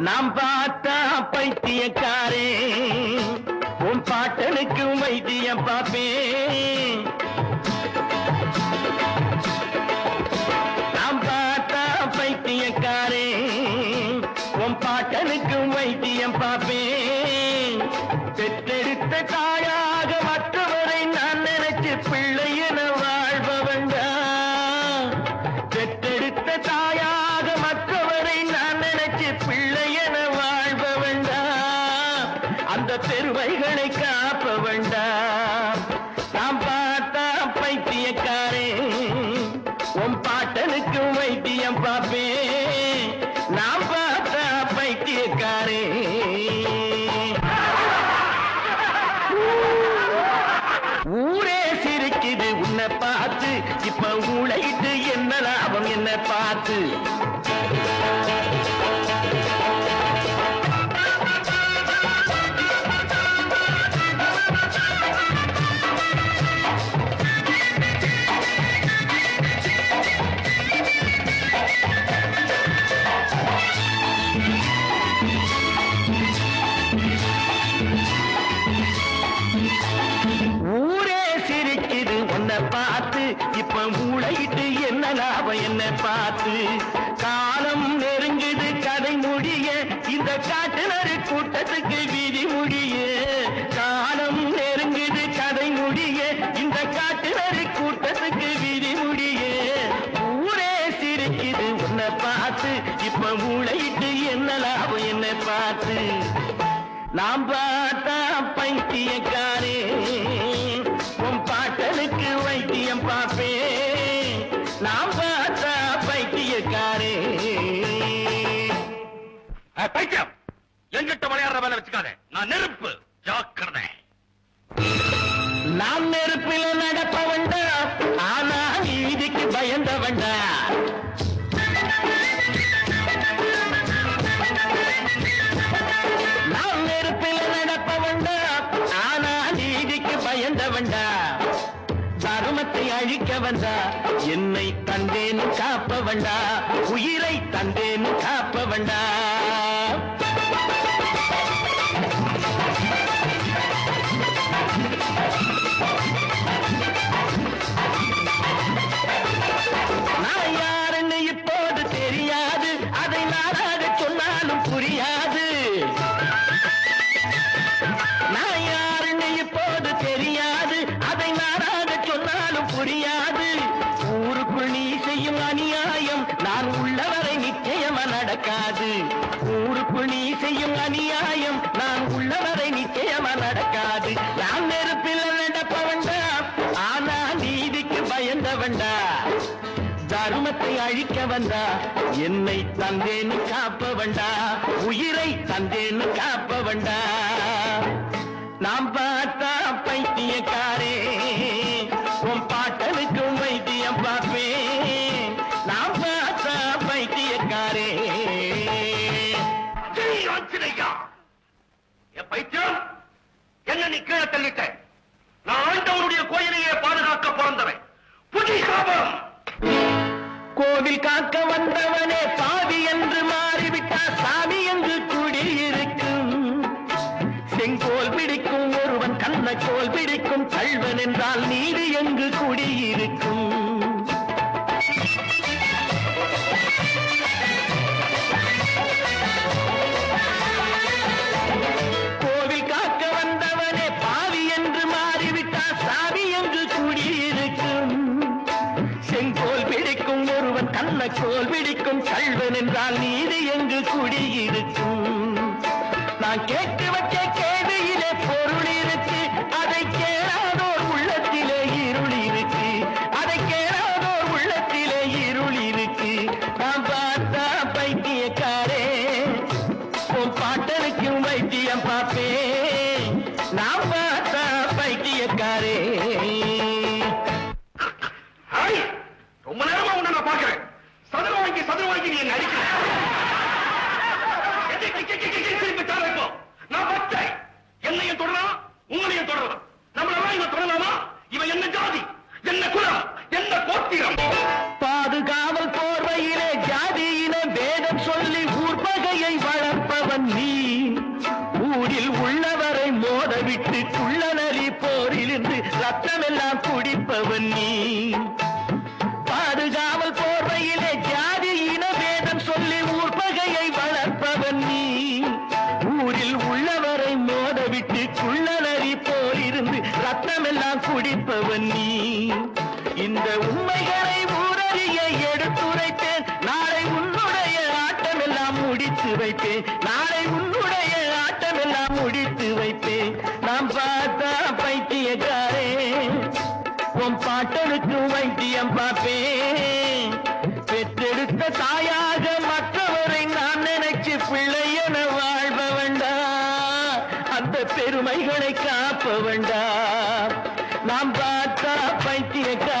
நாம் பார்த்தா பைத்தியக்காரே உன் பாட்டனுக்கு வைத்தியம் பாப்பே நாம் பார்த்தா பைத்தியக்காரே உன் பாட்டனுக்கு வைத்தியம் பாப்பே பெற்றெடுத்த தாயாக மற்றவரை நான் நினைச்சு பிள்ளை அந்த பெருமைகளை வேண்டாம் நாம் பார்த்தா பைத்தியக்காரே. உன் பாட்டனுக்கு வைத்தியம் பார்ப்பேன் நாம் பார்த்தா பைத்தியக்காரே. ஊரே சிரிக்குது உன்னை பார்த்து. இப்ப ஊழையிட்டு என்ன லாபம் என்ன பார்த்து. இப்ப மூளையிட்டு என்ன லாபம் என்ன பார்த்து? காலம் நெருங்குது கதை முடிய. இந்த காட்டுநரு கூட்டத்துக்கு விதி முடிய. காலம் நெருங்குது கதை முடிய. இந்த காட்டுநரு கூட்டத்துக்கு விதி முடிய. ஊரே சிரிக்குது உன்னை பார்த்து. இப்ப மூளையிட்டு என்ன லாபம் என்ன பார்த்து? நாம் பார்த்தா பைத்தியக்காரே. பைத்தியம் எங்கிட்ட விளையாடுற வேலை வச்சுக்காத. நான் நெருப்பு. ஜாக்கிரதை. நாம் நெருப்பில நடப்பவன்டா ஆனா நீதிக்கு பயந்தவன்டா நாம் நெருப்பில நடப்பவன்டா ஆனா நீதிக்கு பயந்தவன்டா தருமத்தை அழிக்க வந்தா என்னை தந்தேன்னு காப்பவன்டா உயிரை தந்தேன்னு காப்பவன்டா செய்யும் அநியாயம். நான் உள்ளவரை நிச்சயமா நடக்காது. நான் நெருப்பில் நடப்பவன்டா ஆனா நீதிக்கு பயந்தவன்டா. தர்மத்தை அழிக்க வந்தா. என்னை தந்தேன்னு காப்பவன்டா. உயிரை தந்தேன்னு காப்பவன்டா. நாம் பார்த்தா பைத்தியக்கார. செங்கோல் பிடிக்கும் ஒருவன் கண்ணக்கோல் பிடிக்கும் கல்வன் என்றால் நீதி எங்கு குடியிருக்கும்? கோல் பிடிக்கும் கல்வன் என்றால் நீதி எங்கு குடியிருக்கும்? நான் கேட்க வைத்தியம் பார்ப்பேன். நான் இருந்து ரத்தமெல்லாம் குடிப்பவன் நீ. பாதுகாவல் போர்வையிலே ஜாதி இன வேதம் சொல்லி ஊர் பகையை வளர்ப்பவன் நீ. ஊரில் உள்ளவரை மோதவிட்டு குள்ளலறி போலிருந்து ரத்தமெல்லாம் குடிப்பவன் நீ. இந்த உண்மைகளை ஊரறிய எடுத்துரைத்தேன். நாளை உன்னுடைய ஆட்டமெல்லாம் முடித்து வைப்பேன் நாளை உன்னுடைய நாம் பார்த்தா பைத்தியக்காரே.